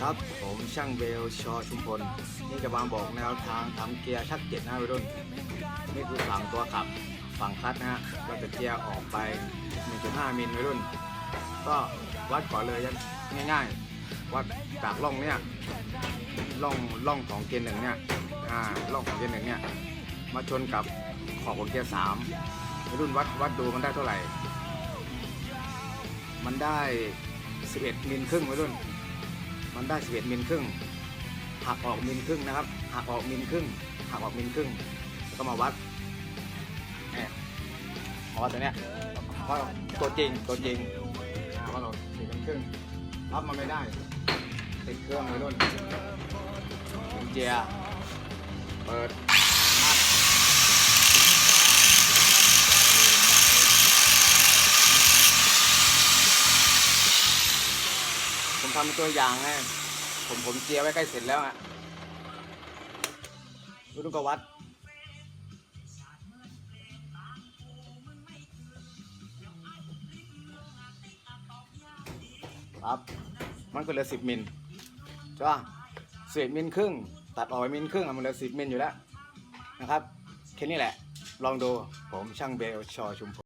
ครับผมช่างเบลชอชุมพล นี่จะมาบอกแนวทางทำเกียร์ชักเจ็ดนะวัยรุ่น นี่คือฝั่งตัวขับฝั่งคลัตช์นะฮะเราจะเกียร์ออกไป 1.5 มิลวัยรุ่น ก็วัดก่อนเลยง่ายๆ วัดจากร่องเนี่ยร่องร่องของเกียร์หนึ่งเนี่ยอ่าร่องของเกียร์หนึ่งเนี่ยมาชนกับขอบของเกียร์สามวัยรุ่นวัดวัดดูมันได้เท่าไหร่ มันได้ 11 มิลครึ่งวัยรุ่น มันได้11มิลครึ่งหักออกมิลครึ่งนะครับหักออกมิลครึ่งหักออกมิลครึ่งแล้วก็มาวัดเนี่ยมาวัดตัวเนี้ยว่าตัวจริงตัวจริงว่าเราสี่มิลครึ่งรับมันไม่ได้ติดเครื่องเลยรุ่นเจียเปิด ผมทำเป็นตัวอย่างไงผมผมเจียไว้ใกล้เสร็จแล้วอะรู้ดูกวัดครับ มันก็เหลือสิบมิลใช่ป่ะสิบมิลครึ่ง ตัดออกไปมิลครึ่งอะมันเหลือสิบมิลอยู่แล้วนะครับ แค่นี้แหละ ลองดู ผมช่างเบลชอชุมพ